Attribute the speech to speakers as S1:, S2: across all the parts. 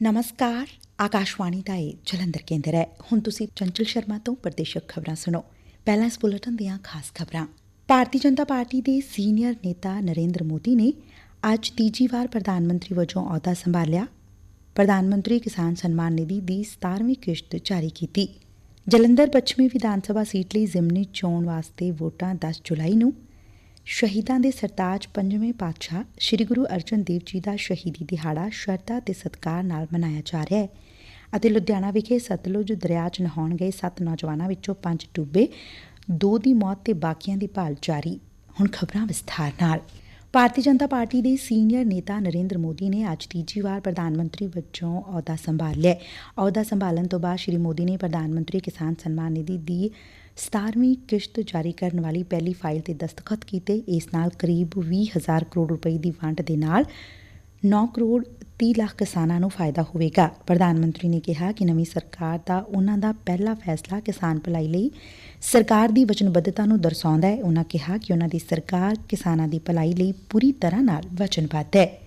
S1: ਨਮਸਕਾਰ ਆਕਾਸ਼ਵਾਣੀ ਦਾ ਇਹ ਜਲੰਧਰ ਕੇਂਦਰ ਹੈ ਹੁਣ ਤੁਸੀਂ ਚੰਚਲ ਸ਼ਰਮਾ ਤੋਂ ਪ੍ਰਦੇਸ਼ਕ ਖਬਰਾਂ ਸੁਣੋ ਪਹਿਲਾਂ ਇਸ ਬੁਲੇਟਿਨ ਦੀਆਂ ਖਾਸ ਖਬਰਾਂ ਭਾਰਤੀ ਜਨਤਾ ਪਾਰਟੀ ਦੇ ਸੀਨੀਅਰ ਨੇਤਾ ਨਰਿੰਦਰ ਮੋਦੀ ਨੇ ਅੱਜ ਤੀਜੀ ਵਾਰ ਪ੍ਰਧਾਨ ਮੰਤਰੀ ਵਜੋਂ ਅਹੁਦਾ ਸੰਭਾਲਿਆ ਪ੍ਰਧਾਨ ਮੰਤਰੀ ਕਿਸਾਨ ਸਨਮਾਨ ਨਿਧੀ ਦੀ 17ਵੀਂ ਕਿਸ਼ਤ ਜਾਰੀ ਕੀਤੀ ਜਲੰਧਰ ਪੱਛਮੀ ਵਿਧਾਨ ਸਭਾ ਸੀਟ ਲਈ ਜ਼ਿਮਨੀ ਚੋਣ ਵਾਸਤੇ ਵੋਟਾਂ 10 ਜੁਲਾਈ ਨੂੰ। ਸ਼ਹੀਦਾਂ ਦੇ ਸਰਤਾਜ ਪੰਜਵੇਂ ਪਾਤਸ਼ਾਹ ਸ੍ਰੀ ਗੁਰੂ ਅਰਜਨ ਦੇਵ ਜੀ ਦਾ ਸ਼ਹੀਦੀ ਦਿਹਾੜਾ ਸ਼ਰਧਾ ਤੇ ਸਤਿਕਾਰ ਨਾਲ ਮਨਾਇਆ ਜਾ ਰਿਹਾ ਹੈ ਅਤੇ ਲੁਧਿਆਣਾ ਵਿਖੇ ਸਤਲੁਜ ਦਰਿਆ 'ਚ ਨਹਾਉਣ ਗਏ ਸੱਤ ਨੌਜਵਾਨਾਂ ਵਿੱਚੋਂ ਪੰਜ ਡੁੱਬੇ, ਦੋ ਦੀ ਮੌਤ ਤੇ ਬਾਕੀਆਂ ਦੀ ਭਾਲ ਜਾਰੀ। ਹੁਣ ਖਬਰਾਂ ਵਿਸਥਾਰ ਨਾਲ। ਭਾਰਤੀ ਜਨਤਾ ਪਾਰਟੀ ਦੇ ਸੀਨੀਅਰ ਨੇਤਾ ਨਰਿੰਦਰ ਮੋਦੀ ਨੇ ਅੱਜ ਤੀਜੀ ਵਾਰ ਪ੍ਰਧਾਨ ਮੰਤਰੀ ਵਜੋਂ ਅਹੁਦਾ ਸੰਭਾਲਿਆ ਹੈ। ਅਹੁਦਾ ਸੰਭਾਲਣ ਤੋਂ ਬਾਅਦ ਸ੍ਰੀ ਮੋਦੀ ਨੇ ਪ੍ਰਧਾਨ ਮੰਤਰੀ ਕਿਸਾਨ ਸਨਮਾਨ ਨਿਧੀ ਦੀ 17ਵੀਂ ਕਿਸ਼ਤ ਜਾਰੀ ਕਰਨ ਵਾਲੀ ਪਹਿਲੀ ਫਾਈਲ ਤੇ ਦਸਤਖਤ ਕੀਤੇ ਇਸ ਨਾਲ ਕਰੀਬ 20000 ਕਰੋੜ ਰੁਪਏ ਦੀ ਵੰਡ ਦੇ ਨਾਲ 9 ਕਰੋੜ 30 ਲੱਖ ਕਿਸਾਨਾਂ ਨੂੰ ਫਾਇਦਾ ਹੋਵੇਗਾ। ਪ੍ਰਧਾਨ ਮੰਤਰੀ ਨੇ ਕਿਹਾ ਕਿ ਨਵੀਂ ਸਰਕਾਰ ਦਾ ਉਨ੍ਹਾਂ ਦਾ ਪਹਿਲਾ ਫੈਸਲਾ ਕਿਸਾਨ ਭਲਾਈ ਲਈ ਸਰਕਾਰ ਦੀ ਵਚਨਬੱਧਤਾ ਨੂੰ ਦਰਸਾਉਂਦਾ ਹੈ। ਉਨ੍ਹਾਂ ਕਿਹਾ ਕਿ ਉਨ੍ਹਾਂ ਦੀ ਸਰਕਾਰ ਕਿਸਾਨਾਂ ਦੀ ਭਲਾਈ ਲਈ ਪੂਰੀ ਤਰ੍ਹਾਂ ਨਾਲ ਵਚਨਬੱਧ ਹੈ।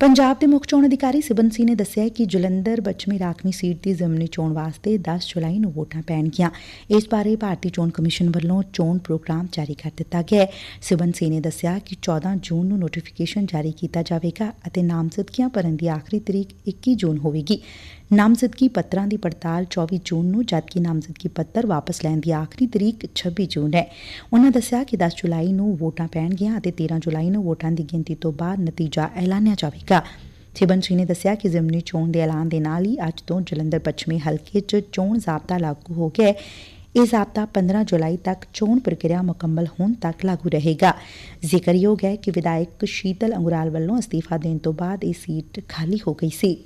S1: ਪੰਜਾਬ ਦੇ ਮੁੱਖ ਚੋਣ ਅਧਿਕਾਰੀ ਸਿਬਨ ਸਿੰਘ ਨੇ ਦੱਸਿਆ ਕਿ ਜਲੰਧਰ, ਪੱਛਮੀ, ਰਾਖਵੀਂ ਸੀਟ ਦੀ ਜ਼ਿਮਨੀ ਚੋਣ ਵਾਸਤੇ 10 ਜੁਲਾਈ ਨੂੰ ਵੋਟਾਂ ਪੈਣਗੀਆਂ। ਇਸ ਬਾਰੇ ਭਾਰਤੀ ਚੋਣ ਕਮਿਸ਼ਨ ਵੱਲੋਂ ਚੋਣ ਪ੍ਰੋਗਰਾਮ ਜਾਰੀ ਕਰ ਦਿੱਤਾ ਗਿਆ ਹੈ। ਸਿਬਨ ਸਿੰਘ ਨੇ ਦੱਸਿਆ ਕਿ 14 ਜੂਨ ਨੂੰ ਨੋਟੀਫਿਕੇਸ਼ਨ ਜਾਰੀ ਕੀਤਾ ਜਾਵੇਗਾ ਅਤੇ ਨਾਮਜ਼ਦਗੀਆਂ ਭਰਨ ਦੀ ਆਖਰੀ ਤਰੀਕ 21 ਜੂਨ ਹੋਵੇਗੀ। ਨਾਮਜ਼ਦਗੀ ਪੱਤਰਾਂ ਦੀ ਪੜਤਾਲ 24 ਜੂਨ ਨੂੰ, ਜਦਕਿ ਨਾਮਜ਼ਦਗੀ ਪੱਤਰ ਵਾਪਸ ਲੈਣ ਦੀ ਆਖਰੀ ਤਰੀਕ 26 ਜੂਨ ਹੈ। ਉਨ੍ਹਾਂ ਦੱਸਿਆ ਕਿ 10 ਜੁਲਾਈ ਨੂੰ ਵੋਟਾਂ ਪੈਣਗੀਆਂ ਅਤੇ 13 ਜੁਲਾਈ ਨੂੰ ਵੋਟਾਂ ਦੀ ਗਿਣਤੀ ਤੋਂ ਬਾਅਦ ਨਤੀਜਾ ਐਲਾਨਿਆ ਜਾਵੇਗਾ। ਸਿਬਨ ਸਿੰਘ ਨੇ ਦੱਸਿਆ ਕਿ ਜ਼ਿਮਨੀ ਚੋਣ ਦੇ ਐਲਾਨ ਦੇ ਨਾਲ ਹੀ ਅੱਜ ਤੋਂ ਜਲੰਧਰ ਪੱਛਮੀ ਹਲਕੇ 'ਚ ਚੋਣ ਜ਼ਾਬਤਾ ਲਾਗੂ ਹੋ ਗਿਆ ਹੈ। ਇਹ ਜ਼ਾਬਤਾ 15 ਜੁਲਾਈ ਤੱਕ ਚੋਣ ਪ੍ਰਕਿਰਿਆ ਮੁਕੰਮਲ ਹੋਣ ਤੱਕ ਲਾਗੂ ਰਹੇਗਾ। ਜ਼ਿਕਰਯੋਗ ਹੈ ਕਿ ਵਿਧਾਇਕ ਸ਼ੀਤਲ ਅੰਗੁਰਾਲ ਵੱਲੋਂ ਅਸਤੀਫਾ ਦੇਣ ਤੋਂ ਬਾਅਦ ਇਹ ਸੀਟ ਖਾਲੀ ਹੋ ਗਈ ਸੀ।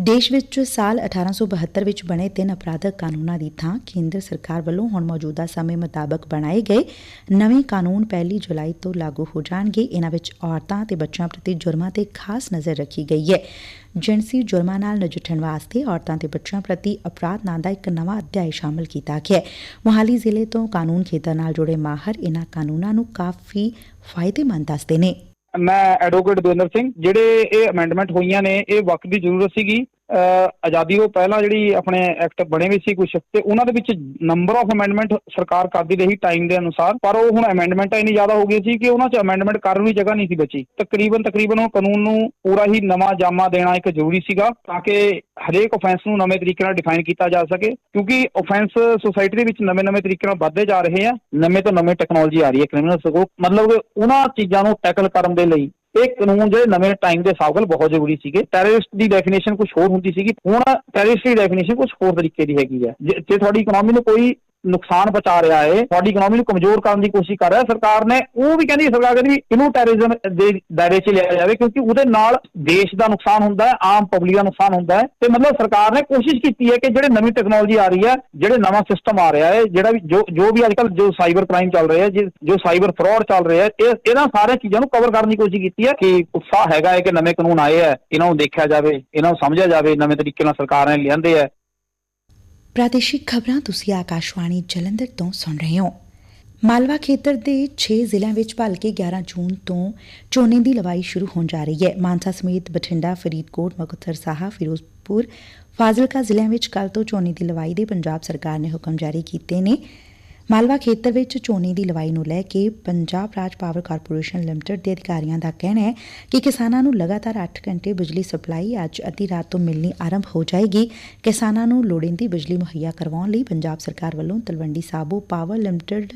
S1: ਦੇਸ਼ ਵਿੱਚ ਸਾਲ 1872 ਵਿੱਚ ਬਣੇ ਤਿੰਨ ਅਪਰਾਧਕ ਕਾਨੂੰਨਾਂ ਦੀ ਥਾਂ ਕੇਂਦਰ ਸਰਕਾਰ ਵੱਲੋਂ ਹੁਣ ਮੌਜੂਦਾ ਸਮੇਂ ਮੁਤਾਬਕ ਬਣਾਏ ਗਏ ਨਵੇਂ ਕਾਨੂੰਨ ਪਹਿਲੀ ਜੁਲਾਈ ਤੋਂ ਲਾਗੂ ਹੋ ਜਾਣਗੇ। ਇਹਨਾਂ ਵਿੱਚ ਔਰਤਾਂ ਤੇ ਬੱਚਿਆਂ ਪ੍ਰਤੀ ਜੁਰਮਾਂ ਤੇ ਖਾਸ ਨਜ਼ਰ ਰੱਖੀ ਗਈ ਹੈ। ਜਿਣਸੀ ਜੁਰਮਾਂ ਨਾਲ ਨਜਿੱਠਣ ਵਾਸਤੇ ਔਰਤਾਂ ਤੇ ਬੱਚਿਆਂ ਪ੍ਰਤੀ ਅਪਰਾਧ ਨਾਂ ਦਾ ਇੱਕ ਨਵਾਂ ਅਧਿਆਇ ਸ਼ਾਮਲ ਕੀਤਾ ਗਿਆ ਹੈ। ਮੁਹਾਲੀ ਜ਼ਿਲ੍ਹੇ ਤੋਂ ਕਾਨੂੰਨ ਖੇਤਰ ਨਾਲ ਜੁੜੇ ਮਾਹਰ ਇਹਨਾਂ ਕਾਨੂੰਨਾਂ ਨੂੰ ਕਾਫੀ ਫਾਇਦੇਮੰਦ ਦੱਸਦੇ ਨੇ।
S2: ਮੈਂ ਐਡਵੋਕੇਟ ਦਵਿੰਦਰ ਸਿੰਘ ਜਿਹੜੇ ਇਹ ਅਮੈਂਡਮੈਂਟ ਹੋਈਆਂ ਨੇ ਇਹ ਵਕਤ ਦੀ ਜ਼ਰੂਰਤ ਸੀਗੀ। ਆਜ਼ਾਦੀ ਤੋਂ ਪਹਿਲਾਂ ਜਿਹੜੀ ਆਪਣੇ ਐਕਟ ਬਣੇ ਵੀ ਸੀ ਕੁਝ ਤੇ ਉਹਨਾਂ ਦੇ ਵਿੱਚ ਨੰਬਰ ਆਫ ਅਮੈਂਡਮੈਂਟ ਸਰਕਾਰ ਕਰਦੀ ਰਹੀ ਟਾਈਮ ਦੇ ਅਨੁਸਾਰ, ਪਰ ਉਹ ਹੁਣ ਅਮੈਂਡਮੈਂਟਾਂ ਇੰਨੀ ਜ਼ਿਆਦਾ ਹੋ ਗਈ ਸੀ ਕਿ ਉਹਨਾਂ 'ਚ ਅਮੈਂਡਮੈਂਟ ਕਰਨ ਨੂੰ ਜਗ੍ਹਾ ਨਹੀਂ ਸੀ ਬਚੀ। ਤਕਰੀਬਨ ਤਕਰੀਬਨ ਉਹ ਕਾਨੂੰਨ ਨੂੰ ਪੂਰਾ ਹੀ ਨਵਾਂ ਜਾਮਾ ਦੇਣਾ ਇੱਕ ਜ਼ਰੂਰੀ ਸੀਗਾ ਤਾਂ ਕਿ ਹਰੇਕ ਆਫੈਂਸ ਨੂੰ ਨਵੇਂ ਤਰੀਕੇ ਨਾਲ ਡਿਫਾਈਨ ਕੀਤਾ ਜਾ ਸਕੇ, ਕਿਉਂਕਿ ਆਫੈਂਸ ਸੋਸਾਇਟੀ ਦੇ ਵਿੱਚ ਨਵੇਂ-ਨਵੇਂ ਤਰੀਕੇ ਨਾਲ ਵੱਧਦੇ ਜਾ ਰਹੇ ਆ, ਨਵੇਂ ਤੋਂ ਨਵੇਂ ਟੈਕਨੋਲੋਜੀ ਆ ਰਹੀ ਹੈ ਕ੍ਰਿਮੀਨਲ ਸਕੋਪ ਮਤਲਬ ਕਿ ਉਹਨਾਂ ਚੀਜ਼ਾਂ ਨੂੰ ਟੈਕਲ ਕਰਨ ਦੇ ਲਈ ਇਹ ਕਾਨੂੰਨ ਜਿਹੜੇ ਨਵੇਂ ਟਾਈਮ ਦੇ ਹਿਸਾਬ ਨਾਲ ਬਹੁਤ ਜ਼ਰੂਰੀ ਸੀਗੇ। ਟੈਰਰਿਸਟ ਦੀ ਡੈਫੀਨੇਸ਼ਨ ਕੁਝ ਹੋਰ ਹੁੰਦੀ ਸੀਗੀ। ਹੁਣ ਟੈਰਰਿਸਟ ਦੀ ਡੈਫੀਨੇਸ਼ਨ ਕੁਝ ਹੋਰ ਤਰੀਕੇ ਦੀ ਹੈਗੀ ਹੈ ਜੇ ਜੇ ਤੁਹਾਡੀ ਇਕਨੋਮੀ ਨੂੰ ਕੋਈ ਨੁਕਸਾਨ ਪਹੁੰਚਾ ਰਿਹਾ ਹੈ, ਤੁਹਾਡੀ ਇਕਨੋਮੀ ਨੂੰ ਕਮਜ਼ੋਰ ਕਰਨ ਦੀ ਕੋਸ਼ਿਸ਼ ਕਰ ਰਿਹਾ ਸਰਕਾਰ ਨੇ ਉਹ ਵੀ ਕਹਿੰਦੀ ਸਰਕਾਰ ਕਹਿੰਦੀ ਵੀ ਇਹਨੂੰ ਟੈਰਰਿਜ਼ਮ ਦੇ ਦਾਇਰੇ 'ਚ ਲਿਆ ਜਾਵੇ ਕਿਉਂਕਿ ਉਹਦੇ ਨਾਲ ਦੇਸ਼ ਦਾ ਨੁਕਸਾਨ ਹੁੰਦਾ ਹੈ, ਆਮ ਪਬਲਿਕ ਦਾ ਨੁਕਸਾਨ ਹੁੰਦਾ ਹੈ। ਤੇ ਮਤਲਬ ਸਰਕਾਰ ਨੇ ਕੋਸ਼ਿਸ਼ ਕੀਤੀ ਹੈ ਕਿ ਜਿਹੜੇ ਨਵੀਂ ਟੈਕਨੋਲੋਜੀ ਆ ਰਹੀ ਹੈ, ਜਿਹੜੇ ਨਵਾਂ ਸਿਸਟਮ ਆ ਰਿਹਾ ਹੈ, ਜਿਹੜਾ ਵੀ ਜੋ ਜੋ ਵੀ ਅੱਜਕੱਲ ਜੋ ਸਾਈਬਰ ਕ੍ਰਾਈਮ ਚੱਲ ਰਿਹਾ ਹੈ, ਜੋ ਸਾਈਬਰ ਫਰਾਡ ਚੱਲ ਰਿਹਾ ਹੈ, ਇਹ, ਇਹਨਾਂ ਸਾਰੀਆਂ ਚੀਜ਼ਾਂ ਨੂੰ ਕਵਰ ਕਰਨ ਦੀ ਕੋਸ਼ਿਸ਼ ਕੀਤੀ ਹੈ ਕਿ ਉਤਸ਼ਾਹ ਹੈਗਾ ਹੈ ਕਿ ਨਵੇਂ ਕਾਨੂੰਨ ਆਏ ਹੈ, ਇਹਨਾਂ ਨੂੰ ਦੇਖਿਆ ਜਾਵੇ, ਇਹਨਾਂ ਨੂੰ ਸਮਝਿਆ ਜਾਵੇ, ਨਵੇਂ ਤਰੀਕੇ ਨਾਲ ਸਰਕਾਰ ਨੇ ਲਿਆਂਦੇ ਹੈ।
S1: ਪ੍ਰਾਦੇਸ਼ਿਕ ਖਬਰਾਂ ਤੁਸੀਂ ਆਕਾਸ਼ਵਾਣੀ ਜਲੰਧਰ ਤੋਂ ਸੁਣ ਰਹੇ ਹੋ। ਮਾਲਵਾ ਖੇਤਰ ਦੇ 6 ਜ਼ਿਲ੍ਹਿਆਂ ਵਿੱਚ ਭਲਕੇ 11 ਜੂਨ ਤੋਂ ਝੋਨੇ ਦੀ ਲਵਾਈ ਸ਼ੁਰੂ ਹੋਣ ਜਾ ਰਹੀ ਹੈ। ਮਾਨਸਾ ਸਮੇਤ ਬਠਿੰਡਾ, ਫਰੀਦਕੋਟ, ਮੁਕਤਸਰ ਸਾਹਿਬ ਫਿਰੋਜ਼ਪੁਰ, ਫਾਜ਼ਿਲਕਾ ਜ਼ਿਲ੍ਹਿਆਂ ਵਿੱਚ ਕੱਲ ਤੋਂ ਝੋਨੇ ਦੀ ਲਵਾਈ ਦੇ ਪੰਜਾਬ ਸਰਕਾਰ ਨੇ ਹੁਕਮ ਜਾਰੀ ਕੀਤੇ ਨੇ। ਮਾਲਵਾ ਖੇਤਰ ਵਿੱਚ ਝੋਨੇ ਦੀ ਲਵਾਈ ਨੂੰ ਲੈ ਕੇ ਪੰਜਾਬ ਰਾਜ ਪਾਵਰ ਕਾਰਪੋਰੇਸ਼ਨ ਲਿਮਟਿਡ ਦੇ ਅਧਿਕਾਰੀਆਂ ਦਾ ਕਹਿਣਾ ਹੈ ਕਿ ਕਿਸਾਨਾਂ ਨੂੰ ਲਗਾਤਾਰ 8 ਘੰਟੇ ਬਿਜਲੀ ਸਪਲਾਈ ਅੱਜ ਅੱਧੀ ਰਾਤ ਤੋਂ ਮਿਲਣੀ ਆਰੰਭ ਹੋ ਜਾਏਗੀ। ਕਿਸਾਨਾਂ ਨੂੰ ਲੋੜੀਂਦੀ ਬਿਜਲੀ ਮੁਹੱਈਆ ਕਰਵਾਉਣ ਲਈ ਪੰਜਾਬ ਸਰਕਾਰ ਵੱਲੋਂ ਤਲਵੰਡੀ ਸਾਬੋ ਪਾਵਰ ਲਿਮਟਿਡ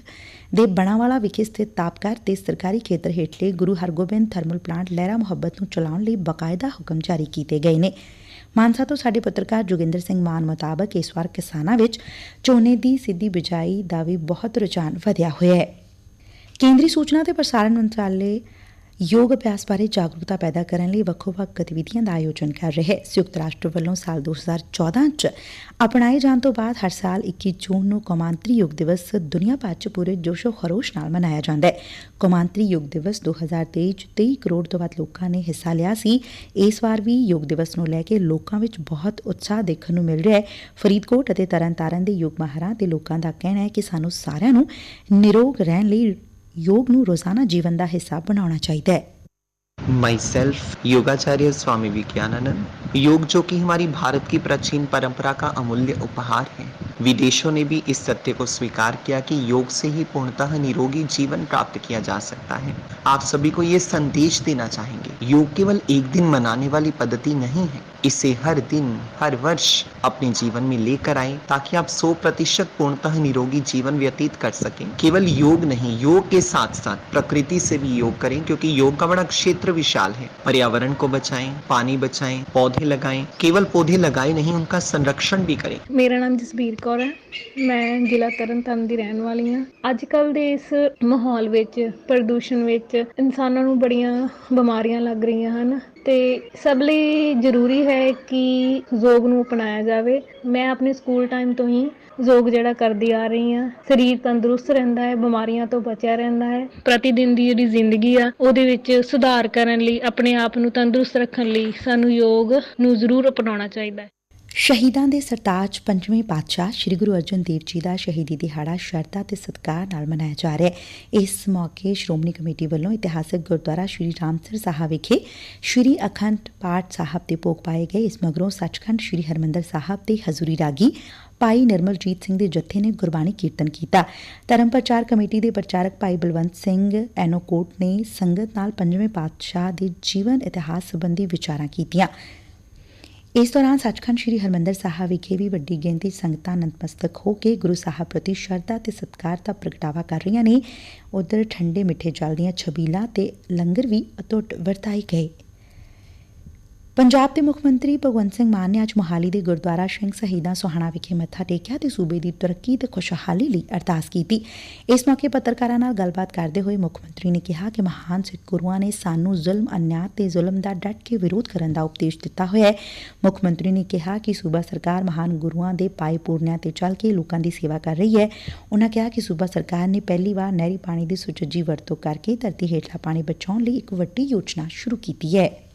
S1: ਦੇ ਬਣਾਵਾਲਾ ਵਿਖੇ ਸਥਿਤ ਤਾਪਕਰ ਤੇ ਸਰਕਾਰੀ ਖੇਤਰ ਹੇਠਲੇ ਗੁਰੂ ਹਰਗੋਬਿੰਦ ਥਰਮਲ ਪਲਾਂਟ ਲਹਿਰਾ ਮੁਹੱਬਤ ਨੂੰ ਚਲਾਉਣ ਲਈ ਬਕਾਇਦਾ ਹੁਕਮ ਜਾਰੀ ਕੀਤੇ ਗਏ ਨੇ। ਮਾਨਸਾ ਤੋਂ ਸਾਡੇ ਪੱਤਰਕਾਰ ਜੋਗਿੰਦਰ ਸਿੰਘ ਮਾਨ ਮੁਤਾਬਕ ਇਸ ਵਾਰ ਕਿਸਾਨਾਂ ਵਿੱਚ ਝੋਨੇ ਦੀ ਸਿੱਧੀ ਬਿਜਾਈ ਦਾ ਵੀ ਬਹੁਤ ਰੁਝਾਨ ਵਧਿਆ ਹੋਇਆ ਹੈ। ਕੇਂਦਰੀ ਸੂਚਨਾ ਤੇ ਪ੍ਰਸਾਰਣ ਮੰਤਰਾਲੇ ਯੋਗ ਅਭਿਆਸ ਬਾਰੇ ਜਾਗਰੂਕਤਾ ਪੈਦਾ ਕਰਨ ਲਈ ਵੱਖੋ-ਵੱਖ ਗਤੀਵਿਧੀਆਂ ਦਾ ਆਯੋਜਨ ਕਰ ਰਿਹਾ ਹੈ। ਸੰਯੁਕਤ ਰਾਸ਼ਟਰ ਵੱਲੋਂ ਸਾਲ 2014 'ਚ ਅਪਣਾਏ ਜਾਣ ਤੋਂ ਬਾਅਦ ਹਰ ਸਾਲ 21 ਜੂਨ ਨੂੰ ਕੌਮਾਂਤਰੀ ਯੋਗ ਦਿਵਸ ਦੁਨੀਆ ਭਰ 'ਚ ਪੂਰੇ ਜੋਸ਼ੋ ਖਰੋਸ਼ ਨਾਲ ਮਨਾਇਆ ਜਾਂਦਾ ਹੈ। ਕੌਮਾਂਤਰੀ ਯੋਗ ਦਿਵਸ 2023 'ਚ 23 ਕਰੋੜ ਤੋਂ ਵੱਧ ਲੋਕਾਂ ਨੇ ਹਿੱਸਾ ਲਿਆ ਸੀ। ਇਸ ਵਾਰ ਵੀ ਯੋਗ ਦਿਵਸ ਨੂੰ ਲੈ ਕੇ ਲੋਕਾਂ ਵਿੱਚ ਬਹੁਤ ਉਤਸ਼ਾਹ ਦੇਖਣ ਨੂੰ ਮਿਲ ਰਿਹਾ ਹੈ। ਫਰੀਦਕੋਟ ਅਤੇ ਤਰਨਤਾਰਨ ਦੇ ਯੋਗ ਮਾਹਰਾਂ ਤੇ ਲੋਕਾਂ ਦਾ ਕਹਿਣਾ ਹੈ ਕਿ ਸਾਨੂੰ ਸਾਰਿਆਂ ਨੂੰ ਨਿਰੋਗ ਰਹਿਣ ਲਈ ਯੋਗ ਨੂੰ ਰੋਜ਼ਾਨਾ ਜੀਵਨ ਦਾ ਹਿੱਸਾ ਬਣਾਉਣਾ ਚਾਹੀਦਾ ਹੈ
S3: myself yogacharya swami vigyananand योग जो कि हमारी भारत की प्राचीन परंपरा का अमूल्य उपहार है। विदेशों ने भी इस सत्य को स्वीकार किया कि योग से ही पूर्णतः निरोगी जीवन प्राप्त किया जा सकता है। आप सभी को ये संदेश देना चाहेंगे, योग केवल एक दिन मनाने वाली पद्धति नहीं है। इसे हर दिन, हर वर्ष अपने जीवन में लेकर आए, ताकि आप 100 प्रतिशत पूर्णतः निरोगी जीवन व्यतीत कर सकें। केवल योग नहीं, योग के साथ साथ प्रकृति से भी योग करें, क्योंकि योग का बड़ा क्षेत्र विशाल है। पर्यावरण को बचाएँ, पानी बचाएँ, पौधे लगाएं केवल पौधे लगाए नहीं उनका संरक्षण भी करें
S4: ਮੇਰਾ ਨਾਮ ਜਸਬੀਰ ਕੌਰ ਹੈ ਮੈਂ ਜ਼ਿਲ੍ਹਾ ਤਰਨਤਾਰਨ ਦੀ ਰਹਿਣ ਵਾਲੀ ਹਾਂ ਅੱਜ ਕੱਲ ਦੇ ਇਸ ਮਾਹੌਲ ਵਿੱਚ ਪ੍ਰਦੂਸ਼ਣ ਵਿੱਚ ਇਨਸਾਨਾਂ ਨੂੰ ਬੜੀਆਂ ਬਿਮਾਰੀਆਂ ਲੱਗ ਰਹੀਆਂ ਹਨ ਤੇ ਸਭ ਲਈ ਜ਼ਰੂਰੀ ਹੈ ਕਿ ਯੋਗ ਨੂੰ ਅਪਣਾਇਆ ਜਾਵੇ। ਮੈਂ ਆਪਣੇ ਸਕੂਲ ਟਾਈਮ ਤੋਂ ਹੀ ਯੋਗ ਜਿਹੜਾ ਕਰਦੀ ਆ ਰਹੀ ਹਾਂ। ਸਰੀਰ ਤੰਦਰੁਸਤ ਰਹਿੰਦਾ ਹੈ, ਬਿਮਾਰੀਆਂ ਤੋਂ ਬਚਿਆ ਰਹਿੰਦਾ ਹੈ। ਪ੍ਰਤੀ ਦਿਨ ਦੀ ਜਿਹੜੀ ਜ਼ਿੰਦਗੀ ਆ, ਉਹਦੇ ਵਿੱਚ ਸੁਧਾਰ ਕਰਨ ਲਈ, ਆਪਣੇ ਆਪ ਨੂੰ ਤੰਦਰੁਸਤ ਰੱਖਣ ਲਈ ਸਾਨੂੰ ਯੋਗ ਨੂੰ ਜ਼ਰੂਰ ਅਪਣਾਉਣਾ ਚਾਹੀਦਾ ਹੈ।
S1: ਸ਼ਹੀਦਾਂ ਦੇ ਸਰਤਾਜ ਪੰਜਵੇਂ ਪਾਤਸ਼ਾਹ ਸ੍ਰੀ ਗੁਰੂ ਅਰਜਨ ਦੇਵ ਜੀ ਦਾ ਸ਼ਹੀਦੀ ਦਿਹਾੜਾ ਸ਼ਰਧਾ ਤੇ ਸਤਿਕਾਰ ਨਾਲ ਮਨਾਇਆ ਜਾ ਰਿਹਾ ਹੈ। ਇਸ ਮੌਕੇ ਸ਼੍ਰੋਮਣੀ ਕਮੇਟੀ ਵੱਲੋਂ ਇਤਿਹਾਸਕ ਗੁਰਦੁਆਰਾ ਸ੍ਰੀ ਰਾਮਸਰ ਸਾਹਿਬ ਵਿਖੇ ਸ੍ਰੀ ਅਖੰਡ ਪਾਠ ਸਾਹਿਬ ਦੇ ਭੋਗ ਪਾਏ ਗਏ। ਇਸ ਮਗਰੋਂ ਸੱਚਖੰਡ ਸ੍ਰੀ ਹਰਮੰਦਰ ਸਾਹਿਬ ਤੇ ਹਜ਼ੂਰੀ ਰਾਗੀ ਭਾਈ ਨਿਰਮਲਜੀਤ ਸਿੰਘ ਦੇ ਜਥੇ ਨੇ ਗੁਰਬਾਣੀ ਕੀਰਤਨ ਕੀਤਾ। ਧਰਮ ਪ੍ਰਚਾਰ ਕਮੇਟੀ ਦੇ ਪ੍ਰਚਾਰਕ ਭਾਈ ਬਲਵੰਤ ਸਿੰਘ ਐਨੋਕੋਟ ਨੇ ਸੰਗਤ ਨਾਲ ਪੰਜਵੇਂ ਪਾਤਸ਼ਾਹ ਦੇ ਜੀਵਨ ਇਤਿਹਾਸ ਸੰਬੰਧੀ ਵਿਚਾਰਾਂ ਕੀਤੀਆਂ। ਇਸ ਦੌਰਾਨ ਸੱਚਖੰਡ ਸ੍ਰੀ ਹਰਮੰਦਰ ਸਾਹਿਬ ਵਿਖੇ ਵੀ ਵੱਡੀ ਗਿਣਤੀ ਸੰਗਤਾਂ ਨਤਮਸਤਕ ਹੋ ਕੇ ਗੁਰੂ ਸਾਹਿਬ ਪ੍ਰਤੀ ਸ਼ਰਧਾ ਤੇ ਸਤਿਕਾਰ ਦਾ ਪ੍ਰਗਟਾਵਾ ਕਰ ਰਹੀਆਂ ਨੇ। ਉਧਰ ਠੰਡੇ ਮਿੱਠੇ ਜਲ ਦੀਆਂ ਛਬੀਲਾਂ ਤੇ ਲੰਗਰ ਵੀ ਅਟੁੱਟ ਵਰਤਾਏ ਗਏ। ਪੰਜਾਬ ਦੇ ਮੁੱਖ ਮੰਤਰੀ ਭਗਵੰਤ ਸਿੰਘ ਮਾਨ ਨੇ ਅੱਜ ਮੋਹਾਲੀ ਦੇ ਗੁਰਦੁਆਰਾ ਸਿੰਘ ਸ਼ਹੀਦਾਂ ਸੋਹਾਣਾ ਵਿਖੇ ਮੱਥਾ ਟੇਕਿਆ ਤੇ ਸੂਬੇ ਦੀ ਤਰੱਕੀ ਤੇ ਖੁਸ਼ਹਾਲੀ ਲਈ ਅਰਦਾਸ ਕੀਤੀ। ਇਸ ਮੌਕੇ ਪੱਤਰਕਾਰਾਂ ਨਾਲ ਗੱਲਬਾਤ ਕਰਦੇ ਹੋਏ ਮੁੱਖ ਮੰਤਰੀ ਨੇ ਕਿਹਾ ਕਿ ਮਹਾਨ ਸਿੱਖ ਗੁਰੂਆਂ ਨੇ ਸਾਨੂੰ ਜ਼ੁਲਮ ਅਨਿਆਂ ਤੇ ਜ਼ੁਲਮ ਦਾ ਡਟ ਕੇ ਵਿਰੋਧ ਕਰਨ ਦਾ ਉਪਦੇਸ਼ ਦਿੱਤਾ ਹੋਇਆ ਹੈ। ਮੁੱਖ ਮੰਤਰੀ ਨੇ ਕਿਹਾ ਕਿ ਸੂਬਾ ਸਰਕਾਰ ਮਹਾਨ ਗੁਰੂਆਂ ਦੇ ਪਾਏ ਪੂਰਨਿਆਂ ਤੇ ਚੱਲ ਕੇ ਲੋਕਾਂ ਦੀ ਸੇਵਾ ਕਰ ਰਹੀ ਹੈ। ਉਨ੍ਹਾਂ ਕਿਹਾ ਕਿ ਸੂਬਾ ਸਰਕਾਰ ਨੇ ਪਹਿਲੀ ਵਾਰ ਨਹਿਰੀ ਪਾਣੀ ਦੀ ਸੁਚੱਜੀ ਵਰਤੋਂ ਕਰਕੇ ਧਰਤੀ ਹੇਠਲਾ ਪਾਣੀ ਬਚਾਉਣ ਲਈ ਇੱਕ ਵੱਡੀ ਯੋਜਨਾ ਸ਼ੁਰੂ ਕੀਤੀ ਹੈ।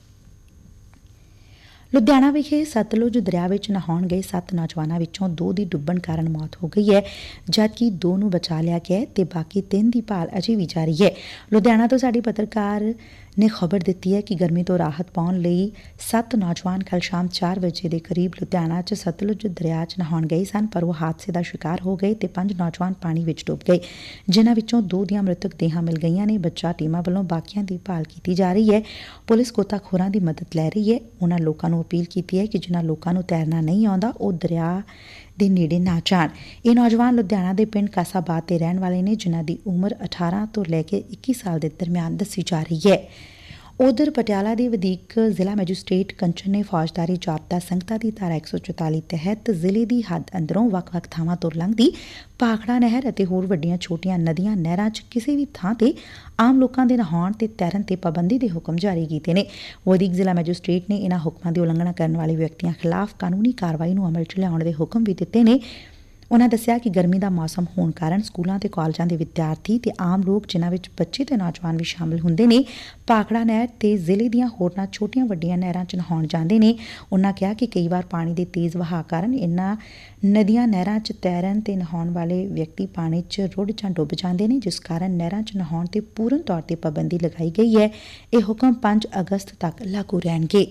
S1: ਲੁਧਿਆਣਾ ਵਿਖੇ ਸਤਲੁਜ ਦਰਿਆ ਵਿੱਚ ਨਹਾਉਣ ਗਏ ਸੱਤ ਨੌਜਵਾਨਾਂ ਵਿੱਚੋਂ ਦੋ ਦੀ ਡੁੱਬਣ ਕਾਰਨ ਮੌਤ ਹੋ ਗਈ ਹੈ, ਜਦਕਿ ਦੋ ਨੂੰ ਬਚਾ ਲਿਆ ਗਿਆ ਹੈ ਤੇ ਬਾਕੀ ਤਿੰਨ ਦੀ ਭਾਲ ਅਜੇ ਵੀ ਜਾਰੀ ਹੈ। ਲੁਧਿਆਣਾ ਤੋਂ ਸਾਡੀ ਪੱਤਰਕਾਰ ਨੇ ਖਬਰ ਦਿੱਤੀ ਹੈ ਕਿ ਗਰਮੀ ਤੋਂ ਰਾਹਤ ਪਾਉਣ ਲਈ ਸੱਤ ਨੌਜਵਾਨ ਕੱਲ੍ਹ ਸ਼ਾਮ ਚਾਰ ਵਜੇ ਦੇ ਕਰੀਬ ਲੁਧਿਆਣਾ 'ਚ ਸਤਲੁਜ ਦਰਿਆ 'ਚ ਨਹਾਉਣ ਗਏ ਸਨ, ਪਰ ਉਹ ਹਾਦਸੇ ਦਾ ਸ਼ਿਕਾਰ ਹੋ ਗਏ ਤੇ ਪੰਜ ਨੌਜਵਾਨ ਪਾਣੀ ਵਿੱਚ ਡੁੱਬ ਗਏ। ਜਿਨ੍ਹਾਂ ਵਿੱਚੋਂ ਦੋ ਦੀਆਂ ਮ੍ਰਿਤਕ ਦੇਹਾਂ ਮਿਲ ਗਈਆਂ ਨੇ। ਬੱਚਾ ਟੀਮਾਂ ਵੱਲੋਂ ਬਾਕੀਆਂ ਦੀ ਭਾਲ ਕੀਤੀ ਜਾ ਰਹੀ ਹੈ। ਪੁਲਿਸ ਗੋਤਾਖੋਰਾਂ ਦੀ ਮਦਦ ਲੈ ਰਹੀ ਹੈ। ਉਹਨਾਂ ਲੋਕਾਂ ਨੂੰ ਅਪੀਲ ਕੀਤੀ ਹੈ ਕਿ ਜਿਨ੍ਹਾਂ ਲੋਕਾਂ ਨੂੰ ਤੈਰਨਾ ਨਹੀਂ ਆਉਂਦਾ, ਉਹ ਦਰਿਆ ਦੇ ਨੇੜੇ ਨਾ ਜਾਣ। ਇਹ ਨੌਜਵਾਨ ਲੁਧਿਆਣਾ ਦੇ ਪਿੰਡ ਕਾਸਾਬਾਦ ਦੇ ਰਹਿਣ ਵਾਲੇ ਨੇ, ਜਿਨ੍ਹਾਂ ਦੀ ਉਮਰ 18 ਤੋਂ ਲੈ ਕੇ 21 ਸਾਲ ਦੇ ਦਰਮਿਆਨ ਦੱਸੀ ਜਾ ਰਹੀ ਹੈ। ਉਧਰ ਪਟਿਆਲਾ ਦੇ ਵਧੀਕ ਜ਼ਿਲ੍ਹਾ ਮੈਜਿਸਟ੍ਰੇਟ ਕੰਚਨ ਨੇ ਫੌਜਦਾਰੀ ਜਾਬਤਾ ਸੰਗਤਾ ਦੀ ਧਾਰਾ 144 ਤਹਿਤ ਜ਼ਿਲ੍ਹੇ ਦੀ ਹੱਦ ਅੰਦਰੋਂ ਵੱਖ-ਵੱਖ ਥਾਵਾਂ ਤੋਂ ਲੰਘਦੀ ਪਾਖੜਾ ਨਹਿਰ ਅਤੇ ਹੋਰ ਵੱਡੀਆਂ ਛੋਟੀਆਂ ਨਦੀਆਂ ਨਹਿਰਾਂ 'ਚ ਕਿਸੇ ਵੀ ਥਾਂ ਤੇ ਆਮ ਲੋਕਾਂ ਦੇ ਨਹਾਉਣ ਤੇ ਤੈਰਨ ਤੇ ਪਾਬੰਦੀ ਦੇ ਹੁਕਮ ਜਾਰੀ ਕੀਤੇ ਨੇ। ਵਧੀਕ ਜ਼ਿਲ੍ਹਾ ਮੈਜਿਸਟ੍ਰੇਟ ਨੇ ਇਹਨਾਂ ਹੁਕਮਾਂ ਦੀ ਉਲੰਘਣਾ ਕਰਨ ਵਾਲੇ ਵਿਅਕਤੀਆਂ ਖਿਲਾਫ ਕਾਨੂੰਨੀ ਕਾਰਵਾਈ ਨੂੰ ਅਮਲ 'ਚ ਲਿਆਉਣ ਦੇ ਹੁਕਮ ਵੀ ਦਿੱਤੇ ਨੇ। ਉਨਾਂ ਦੱਸਿਆ ਕਿ ਗਰਮੀ ਦਾ ਮੌਸਮ ਹੋਣ ਕਾਰਨ ਸਕੂਲਾਂ ਤੇ ਕਾਲਜਾਂ ਦੇ ਵਿਦਿਆਰਥੀ ਤੇ ਆਮ ਲੋਕ ਜਿਨ੍ਹਾਂ ਵਿੱਚ ਬੱਚੇ ਤੇ ਨੌਜਵਾਨ ਵੀ ਸ਼ਾਮਲ ਹੁੰਦੇ ਨੇ ਭਾਖੜਾ ਨਹਿਰ ਤੇ ਜ਼ਿਲ੍ਹੇ ਦੀਆਂ ਹੋਰਨਾਂ ਛੋਟੀਆਂ ਵੱਡੀਆਂ ਨਹਿਰਾਂ 'ਚ ਨਹਾਉਣ ਜਾਂਦੇ ਨੇ। ਉਨ੍ਹਾਂ ਕਿਹਾ ਕਿ ਕਈ ਵਾਰ ਪਾਣੀ ਦੇ ਤੇਜ਼ ਵਹਾਅ ਕਾਰਨ ਇਨ੍ਹਾਂ ਨਦੀਆਂ ਨਹਿਰਾਂ 'ਚ ਤੈਰਨ ਤੇ ਨਹਾਉਣ ਵਾਲੇ ਵਿਅਕਤੀ ਪਾਣੀ 'ਚ ਰੁੜ ਜਾਂ ਡੁੱਬ ਜਾਂਦੇ ਨੇ, ਜਿਸ ਕਾਰਨ ਨਹਿਰਾਂ 'ਚ ਨਹਾਉਣ ਤੇ ਪੂਰਨ ਤੌਰ ਤੇ ਪਾਬੰਦੀ ਲਗਾਈ ਗਈ ਹੈ। ਇਹ ਹੁਕਮ 5 ਅਗਸਤ ਤੱਕ ਲਾਗੂ ਰਹਿਣਗੇ।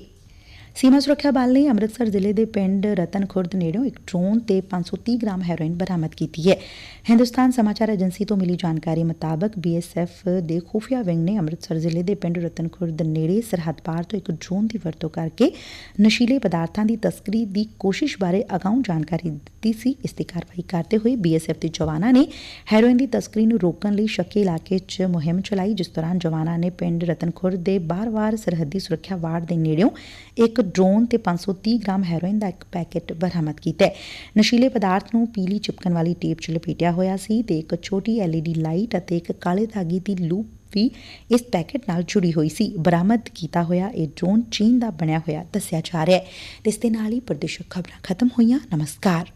S1: ਸੀਮਾ ਸੁਰੱਖਿਆ ਬਲ ਨੇ ਅੰਮ੍ਰਿਤਸਰ ਜ਼ਿਲ੍ਹੇ ਦੇ ਪਿੰਡ ਰਤਨ ਖੁਰਦ ਨੇੜਿਓਂ ਇੱਕ ਡਰੋਨ ਤੇ 530 ਗ੍ਰਾਮ ਹੈਰੋਇਨ ਬਰਾਮਦ ਕੀਤੀ ਹੈ। ਹਿੰਦੁਸਤਾਨ ਸਮਾਚਾਰ ਏਜੰਸੀ ਤੋਂ ਮਿਲੀ ਜਾਣਕਾਰੀ ਮੁਤਾਬਕ ਬੀਐਸਐਫ ਦੇ ਖੁਫੀਆ ਵਿੰਗ ਨੇ ਅੰਮ੍ਰਿਤਸਰ ਜ਼ਿਲ੍ਹੇ ਦੇ ਪਿੰਡ ਰਤਨ ਖੁਰਦ ਨੇੜੇ ਸਰਹੱਦ ਪਾਰ ਤੋਂ ਇੱਕ ਡਰੋਨ ਦੀ ਵਰਤੋਂ ਕਰਕੇ ਨਸ਼ੀਲੇ ਪਦਾਰਥਾਂ ਦੀ ਤਸਕਰੀ ਦੀ ਕੋਸ਼ਿਸ਼ ਬਾਰੇ ਅਗਾਊਂ ਜਾਣਕਾਰੀ ਦਿੱਤੀ ਸੀ। ਇਸ ਦੀ ਕਾਰਵਾਈ ਕਰਦੇ ਹੋਏ ਬੀਐਸਐਫ ਦੇ ਜਵਾਨਾਂ ਨੇ ਹੈਰੋਇਨ ਦੀ ਤਸਕਰੀ ਨੂੰ ਰੋਕਣ ਲਈ ਸ਼ੱਕੀ ਇਲਾਕੇ 'ਚ ਮੁਹਿੰਮ ਚਲਾਈ, ਜਿਸ ਦੌਰਾਨ ਜਵਾਨਾਂ ਨੇ ਪਿੰਡ ਰਤਨ ਖੁਰਦ ਦੇ ਬਾਰ-ਬਾਰ ਸਰਹੱਦੀ ਸੁਰੱਖਿਆ ਵਾਰਡ ਦੇ ਨੇੜਿਓਂ ਇੱਕ ਡਰੋਨ ਤੇ 530 ਗ੍ਰਾਮ ਹੈਰੋਇਨ ਦਾ ਇੱਕ ਪੈਕੇਟ ਬਰਾਮਦ ਕੀਤਾ ਹੈ। ਨਸ਼ੀਲੇ ਪਦਾਰਥ ਨੂੰ ਪੀਲੀ ਚਿਪਕਣ ਵਾਲੀ ਟੇਪ 'ਚ ਲਪੇਟਿਆ ਹੋਇਆ ਸੀ ਤੇ ਇੱਕ ਛੋਟੀ ਐਲਈਡੀ ਲਾਈਟ ਅਤੇ ਇੱਕ ਕਾਲੇ ਧਾਗੇ ਦੀ ਲੂਪ ਵੀ ਇਸ ਪੈਕੇਟ ਨਾਲ ਜੁੜੀ ਹੋਈ ਸੀ। ਬਰਾਮਦ ਕੀਤਾ ਹੋਇਆ ਇਹ ਡਰੋਨ ਚੀਨ ਦਾ ਬਣਿਆ ਹੋਇਆ ਦੱਸਿਆ ਜਾ ਰਿਹਾ ਹੈ। ਤੇ ਇਸ ਦੇ ਨਾਲ ਹੀ ਪ੍ਰਦੇਸ਼ਕ ਖਬਰਾਂ ਖਤਮ ਹੋਈਆਂ। ਨਮਸਕਾਰ।